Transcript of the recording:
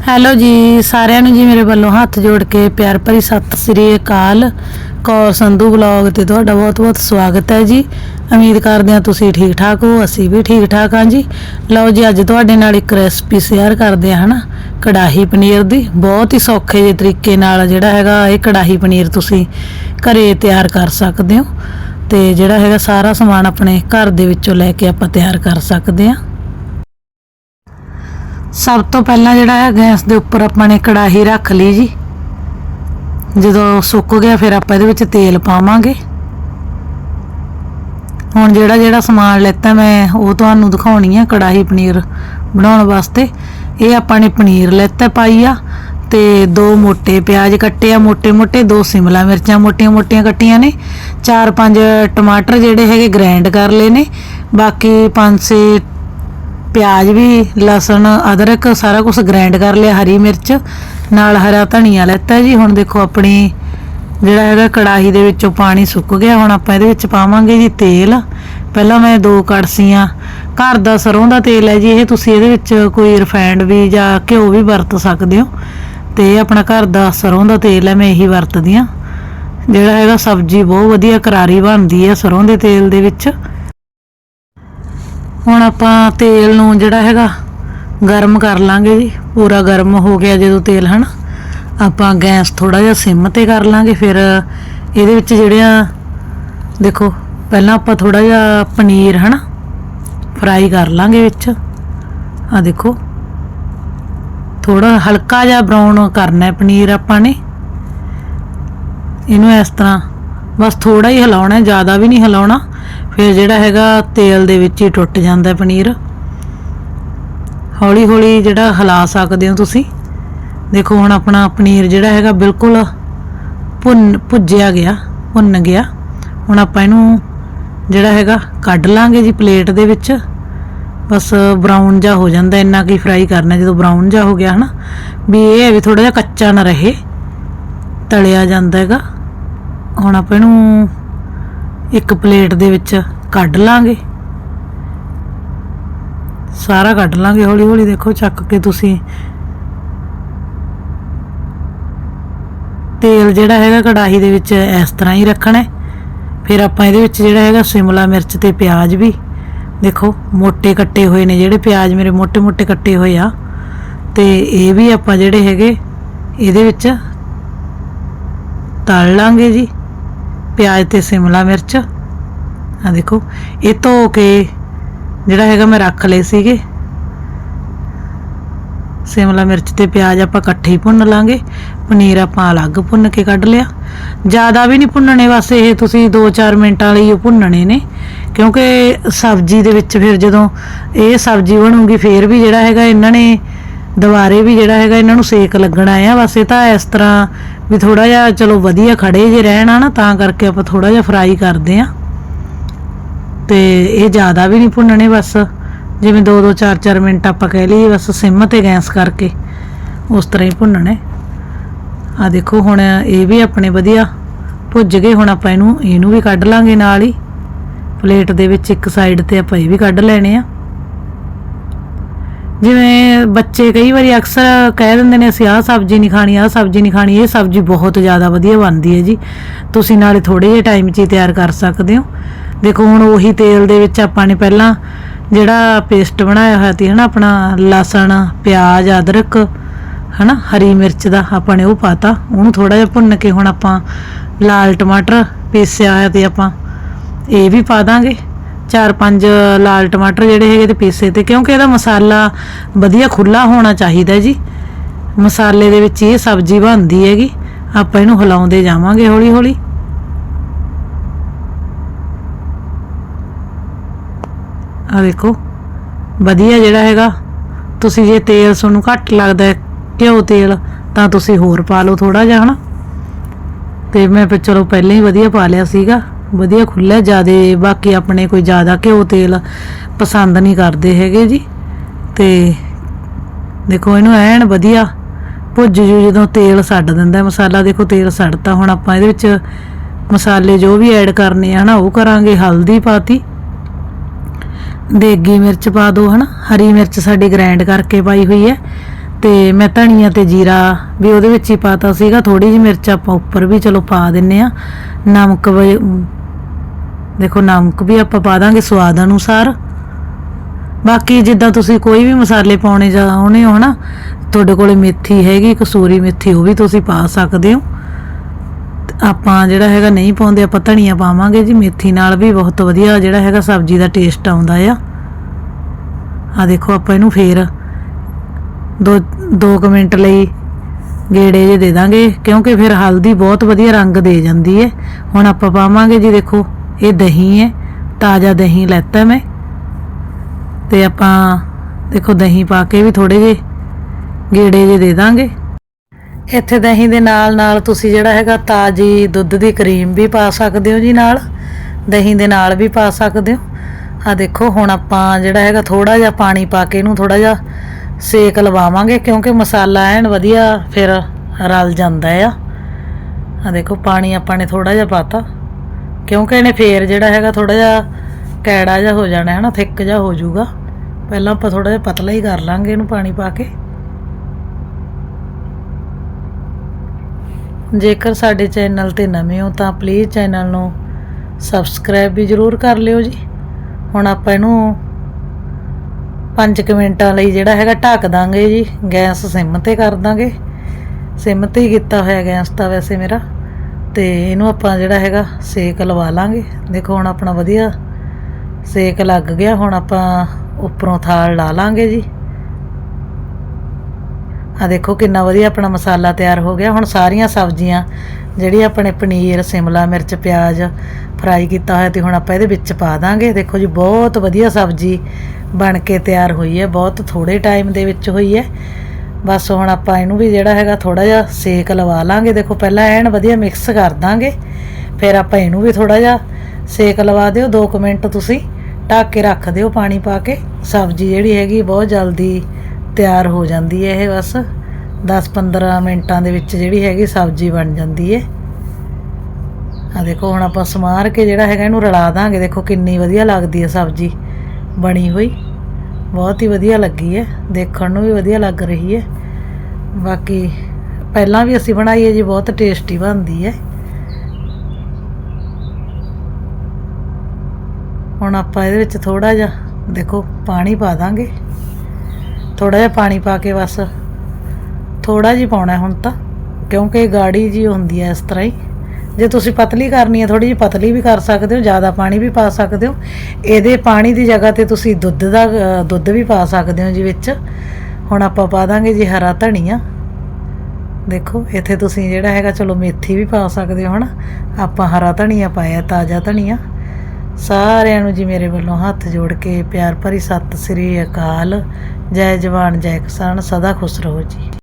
Hello ਜੀ, ਸਾਰਿਆਂ ਨੂੰ ਜੀ ਮੇਰੇ ਵੱਲੋਂ ਹੱਥ ਜੋੜ ਕੇ ਪਿਆਰ ਭਰੀ ਸਤਿ ਸ੍ਰੀ ਅਕਾਲ। ਕੌਰ ਸੰਧੂ ਬਲੌਗ ਤੇ ਤੁਹਾਡਾ ਬਹੁਤ-ਬਹੁਤ ਸਵਾਗਤ ਹੈ ਜੀ। ਉਮੀਦ ਕਰਦੇ ਹਾਂ ਤੁਸੀਂ ਠੀਕ ਠਾਕ ਹੋ, ਅਸੀਂ ਵੀ ਠੀਕ ਠਾਕ ਹਾਂ ਜੀ। ਲਓ ਜੀ, ਅੱਜ ਤੁਹਾਡੇ ਨਾਲ ਇੱਕ ਰੈਸਪੀ ਸ਼ੇਅਰ ਕਰਦੇ ਹਾਂ ਹਨਾ, ਕੜਾਹੀ ਪਨੀਰ ਦੀ। ਬਹੁਤ ਹੀ ਸੌਖੇ ਜਿਹੇ ਤਰੀਕੇ ਨਾਲ ਜਿਹੜਾ ਹੈਗਾ ਇਹ ਕੜਾਹੀ ਪਨੀਰ ਤੁਸੀਂ ਘਰੇ ਤਿਆਰ ਕਰ ਸਕਦੇ ਹੋ। ਤੇ ਜਿਹੜਾ ਹੈਗਾ ਸਾਰਾ ਸਮਾਨ ਆਪਣੇ ਘਰ ਦੇ ਵਿੱਚੋਂ ਲੈ ਕੇ ਆਪਾਂ ਤਿਆਰ ਕਰ ਸਕਦੇ ਹਾਂ। ਸਭ ਤੋਂ ਪਹਿਲਾਂ ਜਿਹੜਾ ਹੈ ਗੈਸ ਦੇ ਉੱਪਰ ਆਪਾਂ ਨੇ ਕੜਾਹੀ ਰੱਖ ਲਈ ਜੀ। ਜਦੋਂ ਸੁੱਕ ਗਿਆ ਫਿਰ ਆਪਾਂ ਇਹਦੇ ਵਿੱਚ ਤੇਲ ਪਾਵਾਂਗੇ। ਹੁਣ ਜਿਹੜਾ ਜਿਹੜਾ ਸਮਾਨ ਲੈਤਾ ਮੈਂ, ਉਹ ਤੁਹਾਨੂੰ ਦਿਖਾਉਣੀ ਆ ਕੜਾਹੀ ਪਨੀਰ ਬਣਾਉਣ ਵਾਸਤੇ। ਇਹ ਆਪਾਂ ਨੇ ਪਨੀਰ ਲੈਤਾ ਪਾਈ ਆ ਤੇ ਦੋ ਮੋਟੇ ਪਿਆਜ਼ ਕੱਟੇ ਆ ਮੋਟੇ-ਮੋਟੇ ਦੋ ਸਿਮਲਾ ਮਿਰਚਾਂ ਮੋਟੀਆਂ-ਮੋਟੀਆਂ ਕੱਟੀਆਂ ਨੇ। ਚਾਰ ਪੰਜ ਟਮਾਟਰ ਜਿਹੜੇ ਹੈਗੇ ਗ੍ਰਾਈਂਡ ਕਰ ਲਏ ਨੇ। ਬਾਕੀ ਪੰਜ ਸੇ ਪਿਆਜ਼ ਵੀ, ਲਸਣ, ਅਦਰਕ, ਸਾਰਾ ਕੁਝ ਗ੍ਰਾਈਂਡ ਕਰ ਲਿਆ ਹਰੀ ਮਿਰਚ, ਨਾਲ ਹਰਾ ਧਨੀਆ ਲੈਤਾ ਜੀ। ਹੁਣ ਦੇਖੋ ਆਪਣੀ ਜਿਹੜਾ ਹੈਗਾ ਕੜਾਹੀ ਦੇ ਵਿੱਚੋਂ ਪਾਣੀ ਸੁੱਕ ਗਿਆ। ਹੁਣ ਆਪਾਂ ਇਹਦੇ ਵਿੱਚ ਪਾਵਾਂਗੇ ਜੀ ਤੇਲ। ਪਹਿਲਾਂ ਮੈਂ ਦੋ ਕੜਸੀਆਂ ਘਰ ਦਾ ਸਰੋਂ ਦਾ ਤੇਲ ਹੈ ਜੀ, ਇਹ ਤੁਸੀਂ ਇਹਦੇ ਵਿੱਚ ਕੋਈ ਰਿਫਾਈਨਡ ਵੀ ਜਾਂ ਘਿਓ ਵੀ ਵਰਤ ਸਕਦੇ ਹੋ। ਤੇ ਆਪਣਾ ਘਰ ਦਾ ਸਰੋਂ ਦਾ ਤੇਲ ਹੈ, ਮੈਂ ਇਹੀ ਵਰਤਦੀ ਆ ਜਿਹੜਾ ਹੈਗਾ ਸਬਜ਼ੀ ਬਹੁਤ ਵਧੀਆ ਕਰਾਰੀ ਬਣਦੀ ਹੈ ਸਰੋਂ ਦੇ ਤੇਲ ਦੇ ਵਿੱਚ। ਹੁਣ ਆਪਾਂ ਤੇਲ ਨੂੰ ਜਿਹੜਾ ਹੈਗਾ ਗਰਮ ਕਰ ਲਾਂਗੇ ਜੀ। ਪੂਰਾ ਗਰਮ ਹੋ ਗਿਆ ਜਦੋਂ ਤੇਲ, ਹਨਾ? ਆਪਾਂ ਗੈਸ ਥੋੜਾ ਜਿਹਾ ਸਿਮ ਤੇ ਕਰ ਲਾਂਗੇ, ਫਿਰ ਇਹਦੇ ਵਿੱਚ ਜਿਹੜਿਆ ਦੇਖੋ, ਪਹਿਲਾਂ ਆਪਾਂ ਥੋੜਾ ਜਿਹਾ ਪਨੀਰ, ਹਨਾ? ਫਰਾਈ ਕਰ ਲਾਂਗੇ ਵਿੱਚ। ਆ ਦੇਖੋ। ਥੋੜਾ ਹਲਕਾ ਜਿਹਾ ਬਰਾਊਨ ਕਰਨਾ ਹੈ ਪਨੀਰ ਆਪਾਂ ਨੇ। ਇਹਨੂੰ ਇਸ ਤਰ੍ਹਾਂ ਬਸ ਥੋੜਾ ਹੀ ਹਿਲਾਉਣਾ ਜ਼ਿਆਦਾ ਵੀ ਨਹੀਂ ਹਿਲਾਉਣਾ। ਫਿਰ ਜਿਹੜਾ ਹੈਗਾ ਤੇਲ ਦੇ ਵਿੱਚ ਹੀ ਟੁੱਟ ਜਾਂਦਾ ਪਨੀਰ। ਹੌਲੀ ਹੌਲੀ ਜਿਹੜਾ ਹਿਲਾ ਸਕਦੇ ਹੋ ਤੁਸੀਂ। ਦੇਖੋ ਹੁਣ ਆਪਣਾ ਪਨੀਰ ਜਿਹੜਾ ਹੈਗਾ ਬਿਲਕੁਲ ਭੁੰਨ, ਭੁੱਜਿਆ ਗਿਆ, ਭੁੰਨ ਗਿਆ। ਹੁਣ ਆਪਾਂ ਇਹਨੂੰ ਜਿਹੜਾ ਹੈਗਾ ਕੱਢ ਲਾਂਗੇ ਜੀ ਪਲੇਟ ਦੇ ਵਿੱਚ। ਬਸ ਬਰਾਊਨ ਜਿਹਾ ਹੋ ਜਾਂਦਾ, ਇੰਨਾ ਕੀ ਫਰਾਈ ਕਰਨਾ ਜਦੋਂ ਬਰਾਊਨ ਜਿਹਾ ਹੋ ਗਿਆ ਹਨਾ। ਵੀ ਇਹ ਹੈ ਵੀ ਥੋੜਾ ਜਿਹਾ ਕੱਚਾ ਨਾ ਰਹੇ, ਤਲਿਆ ਜਾਂਦਾ ਹੈਗਾ। ਹੁਣ ਆਪਾਂ ਇਹਨੂੰ ਇੱਕ ਪਲੇਟ ਦੇ ਵਿੱਚ ਕੱਢ ਲਾਂਗੇ। ਸਾਰਾ ਕੱਢ ਲਾਂਗੇ ਹੌਲੀ ਹੌਲੀ, ਦੇਖੋ ਚੱਕ ਕੇ ਤੁਸੀਂ। ਤੇਲ ਜਿਹੜਾ ਹੈਗਾ ਕੜਾਹੀ ਦੇ ਵਿੱਚ ਇਸ ਤਰ੍ਹਾਂ ਹੀ ਰੱਖਣਾ। ਫਿਰ ਆਪਾਂ ਇਹਦੇ ਵਿੱਚ ਜਿਹੜਾ ਹੈਗਾ ਸਿਮਲਾ ਮਿਰਚ ਤੇ ਪਿਆਜ਼ ਵੀ। ਦੇਖੋ ਮੋٹے ਕੱਟੇ ਹੋਏ ਨੇ ਜਿਹੜੇ ਪਿਆਜ਼ ਮੇਰੇ ਮੋٹے-ਮੋٹے ਕੱਟੇ ਹੋਏ ਆ। ਤੇ ਇਹ ਵੀ ਆਪਾਂ ਜਿਹੜੇ ਹੈਗੇ, ਇਹਦੇ ਵਿੱਚ ਤਲ ਲਾਂਗੇ ਜੀ। ਪਿਆਜ਼ ਤੇ ਸ਼ਿਮਲਾ ਮਿਰਚ। ਆ ਦੇਖੋ, ਇਹ ਧੋ ਕੇ ਜਿਹੜਾ ਹੈਗਾ ਮੈਂ ਰੱਖ ਲਏ ਸੀਗੇ। ਸ਼ਿਮਲਾ ਮਿਰਚ ਤੇ ਪਿਆਜ਼ ਆਪਾਂ ਇਕੱਠੇ ਹੀ ਭੁੰਨ ਲਾਂਗੇ। ਪਨੀਰ ਆਪਾਂ ਅਲੱਗ ਭੁੰਨ ਕੇ ਕੱਢ ਲਿਆ। ਜ਼ਿਆਦਾ ਵੀ ਨਹੀਂ ਭੁੰਨਣੇ, ਬਸ ਇਹ ਤੁਸੀਂ 2-4 ਮਿੰਟਾਂ ਲਈ ਉਹ ਭੁੰਨਣੇ ਨੇ। ਕਿਉਂਕਿ ਸਬਜ਼ੀ ਦੇ ਵਿੱਚ ਫਿਰ ਜਦੋਂ ਇਹ ਸਬਜ਼ੀ ਬਣੂਗੀ, ਫਿਰ ਵੀ ਜਿਹੜਾ ਹੈਗਾ ਇਹਨਾਂ ਨੇ ਦੁਬਾਰੇ ਵੀ ਜਿਹੜਾ ਹੈਗਾ ਇਹਨਾਂ ਨੂੰ ਸੇਕ ਲੱਗਣਾ ਆ। ਬਸ ਇਹ ਤਾਂ ਇਸ ਤਰ੍ਹਾਂ ਵੀ ਥੋੜਾ ਜਿਹਾ ਚਲੋ ਵਧੀਆ ਖੜੇ ਜੇ ਰਹਿਣਾ ਨਾ, ਤਾਂ ਕਰਕੇ ਆਪਾਂ ਥੋੜਾ ਜਿਹਾ ਫਰਾਈ ਕਰਦੇ ਆ। ਤੇ ਇਹ ਜ਼ਿਆਦਾ ਵੀ ਨਹੀਂ ਭੁੰਨਣੇ ਬਸ। ਜਿਵੇਂ 2-2 4-4 ਮਿੰਟ ਆਪਾਂ ਕਹਿ ਲਈਏ ਬਸ ਸਿਮ ਤੇ ਗੈਸ ਕਰਕੇ ਉਸ ਤਰ੍ਹਾਂ ਹੀ ਭੁੰਨਣੇ। ਆ ਦੇਖੋ ਹੁਣ ਇਹ ਵੀ ਆਪਣੇ ਵਧੀਆ ਭੁੱਜ ਗਏ। ਹੁਣ ਆਪਾਂ ਇਹਨੂੰ ਇਹਨੂੰ ਵੀ ਕੱਢ ਲਾਂਗੇ ਨਾਲ ਹੀ। ਪਲੇਟ ਦੇ ਵਿੱਚ ਇੱਕ ਸਾਈਡ ਤੇ ਆਪਾਂ ਇਹ ਵੀ ਕੱਢ ਲੈਣੇ ਆ। ਜਿਵੇਂ ਬੱਚੇ ਕਈ ਵਾਰੀ ਅਕਸਰ ਕਹਿ ਦਿੰਦੇ ਨੇ, ਅਸੀਂ ਆਹ ਸਬਜ਼ੀ ਨਹੀਂ ਖਾਣੀ, ਆਹ ਸਬਜ਼ੀ ਨਹੀਂ ਖਾਣੀ, ਇਹ ਸਬਜ਼ੀ ਬਹੁਤ ਜ਼ਿਆਦਾ ਵਧੀਆ ਬਣਦੀ ਹੈ ਜੀ। ਤੁਸੀਂ ਨਾਲੇ ਥੋੜੇ ਜਿਹੇ ਟਾਈਮ 'ਚ ਹੀ ਤਿਆਰ ਕਰ ਸਕਦੇ ਹੋ। ਦੇਖੋ, ਹੁਣ ਉਹੀ ਤੇਲ ਦੇ ਵਿੱਚ ਆਪਾਂ ਨੇ ਪਹਿਲਾਂ ਜਿਹੜਾ ਪੇਸਟ ਬਣਾਇਆ ਹੋਇਆ ਸੀ, ਹਨਾ, ਆਪਣਾ ਲਸਣ, ਪਿਆਜ਼, ਅਦਰਕ, ਹਨਾ, ਹਰੀ ਮਿਰਚ ਦਾ ਆਪਾਂ ਨੇ ਉਹ ਪਾਤਾ। ਉਹਨੂੰ ਥੋੜਾ ਜਿਹਾ ਭੁੰਨ ਕੇ ਹੁਣ ਆਪਾਂ ਲਾਲ ਟਮਾਟਰ ਪੀਸਿਆ ਹੋਇਆ ਤੇ ਆਪਾਂ ਇਹ ਵੀ ਪਾ ਦਾਂਗੇ। ਚਾਰ ਪੰਜ ਲਾਲ ਟਮਾਟਰ ਜਿਹੜੇ ਹੈਗੇ ਤੇ ਪੀਸੇ ਤੇ, ਕਿਉਂਕਿ ਇਹਦਾ ਮਸਾਲਾ ਵਧੀਆ ਖੁੱਲਾ ਹੋਣਾ ਚਾਹੀਦਾ ਜੀ। ਮਸਾਲੇ ਦੇ ਵਿੱਚ ਇਹ ਸਬਜ਼ੀ ਬਣਦੀ ਹੈਗੀ, ਆਪਾਂ ਇਹਨੂੰ ਹਿਲਾਉਂਦੇ ਜਾਵਾਂਗੇ ਹੌਲੀ ਹੌਲੀ ਆ ਦੇਖੋ, ਵਧੀਆ ਜਿਹੜਾ ਹੈਗਾ। ਤੁਸੀਂ ਜੇ ਤੇਲ ਤੁਹਾਨੂੰ ਘੱਟ ਲੱਗਦਾ ਹੈ, ਘਿਓ ਤੇਲ, ਤਾਂ ਤੁਸੀਂ ਹੋਰ ਪਾ ਲਓ ਥੋੜਾ ਜਿਹਾ, ਹਨਾ। ਤੇ ਮੈਂ ਚਲੋ ਪਹਿਲਾਂ ਹੀ ਵਧੀਆ ਪਾ ਲਿਆ ਸੀਗਾ। ਵਧੀਆ ਖੁੱਲਿਆ ਜਿਆਦੇ ਬਾਕੀ ਆਪਣੇ ਕੋਈ ਜ਼ਿਆਦਾ ਘਿਓ ਤੇਲ ਪਸੰਦ ਨਹੀਂ ਕਰਦੇ ਹੈਗੇ ਜੀ। ਤੇ ਦੇਖੋ ਇਹਨੂੰ ਐਨ ਵਧੀਆ ਭੁੱਜ ਜੂ ਜਦੋਂ ਤੇਲ ਛੱਡ ਦਿੰਦਾ ਮਸਾਲਾ ਦੇਖੋ ਤੇਲ ਛੱਡਤਾ ਹੁਣ ਆਪਾਂ ਇਹਦੇ ਵਿੱਚ ਮਸਾਲੇ ਜੋ ਵੀ ਐਡ ਕਰਨੇ ਆ, ਹਨਾ, ਉਹ ਕਰਾਂਗੇ। ਹਲਦੀ ਪਾਤੀ, ਦੇਗੀ ਮਿਰਚ ਪਾ ਦਿਓ ਹਨਾ। ਹਰੀ ਮਿਰਚ ਸਾਡੀ ਗ੍ਰਾਈਂਡ ਕਰਕੇ ਪਾਈ ਹੋਈ ਹੈ। ਤੇ ਮੈਂ ਧਨੀਆ ਤੇ ਜੀਰਾ ਵੀ ਉਹਦੇ ਵਿੱਚ ਹੀ ਪਾਤਾ ਸੀਗਾ। ਥੋੜੀ ਜਿਹੀ ਮਿਰਚ ਆਪਾਂ ਉੱਪਰ ਵੀ ਚਲੋ ਪਾ ਦਿੰਨੇ ਆ। ਨਮਕ ਵੀ- ਦੇਖੋ, ਨਮਕ ਵੀ ਆਪਾਂ ਪਾ ਦਾਂਗੇ ਸਵਾਦ ਅਨੁਸਾਰ। ਬਾਕੀ ਜਿੱਦਾਂ ਤੁਸੀਂ ਕੋਈ ਵੀ ਮਸਾਲੇ ਪਾਉਣੇ ਚਾਹੁੰਦੇ ਹੋ ਨਾ ਤੁਹਾਡੇ ਕੋਲੇ ਮੇਥੀ ਹੈਗੀ, ਕਸੂਰੀ ਮੇਥੀ, ਉਹ ਵੀ ਤੁਸੀਂ ਪਾ ਸਕਦੇ ਹੋ। ਤੇ ਆਪਾਂ ਜਿਹੜਾ ਹੈਗਾ ਨਹੀਂ ਪਾਉਂਦੇ, ਆਪਾਂ ਧਨੀਆ ਪਾਵਾਂਗੇ ਜੀ, ਮੇਥੀ ਨਾਲ ਵੀ ਬਹੁਤ ਵਧੀਆ ਜਿਹੜਾ ਹੈਗਾ ਸਬਜ਼ੀ ਦਾ ਟੇਸਟ ਆਉਂਦਾ ਆ। ਆ ਦੇਖੋ, ਆਪਾਂ ਇਹਨੂੰ ਫੇਰ ਦੋ 2 ਮਿੰਟ ਲਈ ਗੇੜੇ ਜੇ ਦੇ ਦਾਂਗੇ, ਕਿਉਂਕਿ ਫਿਰ ਹਲਦੀ ਬਹੁਤ ਵਧੀਆ ਰੰਗ ਦੇ ਜਾਂਦੀ ਹੈ ਹੁਣ ਆਪਾਂ ਪਾਵਾਂਗੇ ਜੀ, ਦੇਖੋ ਇਹ ਦਹੀਂ ਹੈ, ਤਾਜ਼ਾ ਦਹੀਂ ਲੈਤਾ ਮੈਂ। ਤੇ ਆਪਾਂ ਦੇਖੋ ਦਹੀਂ ਪਾ ਕੇ ਵੀ ਥੋੜੇ ਜੇ ਗੇੜੇ ਜੇ ਦੇ ਦਾਂਗੇ। ਇੱਥੇ ਦਹੀਂ ਦੇ ਨਾਲ ਨਾਲ ਤੁਸੀਂ ਜਿਹੜਾ ਹੈਗਾ ਤਾਜੀ ਦੁੱਧ ਦੀ ਕਰੀਮ ਵੀ ਪਾ ਸਕਦੇ ਹੋ ਜੀ ਨਾਲ, ਦਹੀਂ ਦੇ ਨਾਲ ਵੀ ਪਾ ਸਕਦੇ ਹੋ। ਆ ਦੇਖੋ ਹੁਣ ਆਪਾਂ ਜਿਹੜਾ ਹੈਗਾ ਥੋੜਾ ਜਿਹਾ ਪਾਣੀ ਪਾ ਕੇ ਇਹਨੂੰ ਥੋੜਾ ਜਿਹਾ ਸੇਕ ਲਵਾਵਾਂਗੇ ਕਿਉਂਕਿ ਮਸਾਲਾ ਐਨ ਵਧੀਆ ਫਿਰ ਰਲ ਜਾਂਦਾ ਆ। ਆ ਦੇਖੋ ਪਾਣੀ ਆਪਾਂ ਨੇ ਥੋੜਾ ਜਿਹਾ ਪਾਤਾ। ਕਿਉਂਕਿ ਇਹਨੇ ਫੇਰ ਜਿਹੜਾ ਹੈਗਾ ਥੋੜਾ ਜਿਹਾ ਕੈੜਾ ਜਿਹਾ ਹੋ ਜਾਣਾ ਹੈ ਨਾ ਥਿੱਕ ਜਿਹਾ ਹੋ ਜਾਊਗਾ। ਪਹਿਲਾਂ ਆਪਾਂ ਥੋੜਾ ਜਿਹਾ ਪਤਲਾ ਹੀ ਕਰ ਲਾਂਗੇ ਇਹਨੂੰ ਪਾਣੀ ਪਾ ਕੇ। ਜੇਕਰ ਸਾਡੇ ਚੈਨਲ ਤੇ ਨਵੇਂ ਹੋ ਤਾਂ ਪਲੀਜ਼ ਚੈਨਲ ਨੂੰ ਸਬਸਕ੍ਰਾਈਬ ਵੀ ਜ਼ਰੂਰ ਕਰ ਲਿਓ ਜੀ। ਹੁਣ ਆਪਾਂ ਇਹਨੂੰ 5 ਮਿੰਟਾਂ ਲਈ ਜਿਹੜਾ ਹੈਗਾ ਢੱਕ ਦਾਂਗੇ ਜੀ, ਗੈਸ ਸਿਮ ਤੇ ਕਰ ਦਾਂਗੇ। ਸਿਮ ਤੇ ਹੀ ਕੀਤਾ ਹੋਇਆ ਗੈਸ ਤਾਂ ਵੈਸੇ ਮੇਰਾ। ਤੇ ਇਹਨੂੰ ਆਪਾਂ ਜਿਹੜਾ ਹੈਗਾ ਸੇਕ ਲਵਾ ਲਾਂਗੇ। ਦੇਖੋ ਹੁਣ ਆਪਣਾ ਵਧੀਆ ਸੇਕ ਲੱਗ ਗਿਆ। ਹੁਣ ਆਪਾਂ ਉੱਪਰੋਂ ਥਾਲ ਲਾ ਲਾਂਗੇ ਜੀ। ਆ ਦੇਖੋ ਕਿੰਨਾ ਵਧੀਆ ਆਪਣਾ ਮਸਾਲਾ ਤਿਆਰ ਹੋ ਗਿਆ। ਹੁਣ ਸਾਰੀਆਂ ਸਬਜ਼ੀਆਂ ਜਿਹੜੀ ਆਪਣੇ ਪਨੀਰ, ਸਿਮਲਾ ਮਿਰਚ, ਪਿਆਜ਼ ਫਰਾਈ ਕੀਤਾ ਹੋਇਆ ਤੇ ਹੁਣ ਆਪਾਂ ਇਹਦੇ ਵਿੱਚ ਪਾ ਦਾਂਗੇ। ਦੇਖੋ ਜੀ ਬਹੁਤ ਵਧੀਆ ਸਬਜ਼ੀ ਬਣ ਕੇ ਤਿਆਰ ਹੋਈ ਹੈ। ਬਹੁਤ ਥੋੜੇ ਟਾਈਮ ਦੇ ਵਿੱਚ ਹੋਈ ਹੈ। ਬਸ ਹੁਣ ਆਪਾਂ ਇਹਨੂੰ ਵੀ ਜਿਹੜਾ ਹੈਗਾ ਥੋੜਾ ਜਿਹਾ ਸੇਕ ਲਵਾ ਲਾਂਗੇ। ਦੇਖੋ, ਪਹਿਲਾਂ ਐਨ ਵਧੀਆ ਮਿਕਸ ਕਰ ਦਾਂਗੇ। ਫਿਰ ਆਪਾਂ ਇਹਨੂੰ ਵੀ ਥੋੜਾ ਜਿਹਾ ਸੇਕ ਲਵਾ ਦਿਓ। 2 ਮਿੰਟ ਤੁਸੀਂ ਢੱਕ ਕੇ ਰੱਖ ਦਿਓ ਪਾਣੀ ਪਾ ਕੇ। ਸਬਜ਼ੀ ਜਿਹੜੀ ਹੈਗੀ ਬਹੁਤ ਜਲਦੀ ਤਿਆਰ ਹੋ ਜਾਂਦੀ ਹੈ ਇਹ ਬਸ। 10-15 ਮਿੰਟਾਂ ਦੇ ਵਿੱਚ ਜਿਹੜੀ ਹੈਗੀ ਸਬਜ਼ੀ ਬਣ ਜਾਂਦੀ ਹੈ। ਆ ਦੇਖੋ, ਹੁਣ ਆਪਾਂ ਸਮਾਰ ਕੇ ਜਿਹੜਾ ਹੈਗਾ ਇਹਨੂੰ ਰਲਾ ਦਾਂਗੇ। ਦੇਖੋ, ਕਿੰਨੀ ਵਧੀਆ ਲੱਗਦੀ ਹੈ ਸਬਜ਼ੀ ਬਣੀ ਹੋਈ। ਬਹੁਤ ਹੀ ਵਧੀਆ ਲੱਗੀ ਹੈ, ਦੇਖਣ ਨੂੰ ਵੀ ਵਧੀਆ ਲੱਗ ਰਹੀ ਹੈ। ਬਾਕੀ ਪਹਿਲਾਂ ਵੀ ਅਸੀਂ ਬਣਾਈ ਹੈ ਜੀ, ਬਹੁਤ ਟੇਸਟੀ ਬਣਦੀ ਹੈ। ਹੁਣ ਆਪਾਂ ਇਹਦੇ ਵਿੱਚ ਥੋੜਾ ਜਿਹਾ, ਦੇਖੋ, ਪਾਣੀ ਪਾ ਦਾਂਗੇ। ਥੋੜਾ ਜਿਹਾ ਪਾਣੀ ਪਾ ਕੇ ਬਸ ਥੋੜਾ ਜਿਹਾ ਪਾਉਣਾ ਹੁਣ ਤਾਂ, ਕਿਉਂਕਿ ਗਾੜੀ ਜੀ ਹੁੰਦੀ ਹੈ ਇਸ ਤਰ੍ਹਾਂ ਹੀ। ਜੇ ਤੁਸੀਂ ਪਤਲੀ ਕਰਨੀ ਹੈ ਥੋੜੀ ਜਿਹੀ ਪਤਲੀ ਵੀ ਕਰ ਸਕਦੇ ਹੋ, ਜ਼ਿਆਦਾ ਪਾਣੀ ਵੀ ਪਾ ਸਕਦੇ ਹੋ। ਇਹਦੇ ਪਾਣੀ ਦੀ ਜਗ੍ਹਾ ਤੇ ਤੁਸੀਂ ਦੁੱਧ ਦਾ ਦੁੱਧ ਵੀ ਪਾ ਸਕਦੇ ਹੋ ਜੀ ਵਿੱਚ। ਹੁਣ ਆਪਾਂ ਪਾ ਦਾਂਗੇ ਜੀ ਹਰਾ ਧਨੀਆ। ਦੇਖੋ, ਇੱਥੇ ਤੁਸੀਂ ਜਿਹੜਾ ਹੈਗਾ, ਚਲੋ ਮੇਥੀ ਵੀ ਪਾ ਸਕਦੇ ਹੋ, ਹਨਾ? ਆਪਾਂ ਹਰਾ ਧਨੀਆ ਪਾਇਆ, ਤਾਜ਼ਾ ਧਨੀਆ। ਸਾਰਿਆਂ ਨੂੰ ਜੀ ਮੇਰੇ ਵੱਲੋਂ ਹੱਥ ਜੋੜ ਕੇ ਪਿਆਰ ਭਰੀ ਸਤਿ ਸ੍ਰੀ ਅਕਾਲ। ਜੈ ਜਵਾਨ, ਜੈ ਕਿਸਾਨ, ਸਦਾ ਖੁਸ਼ ਰਹੋ ਜੀ।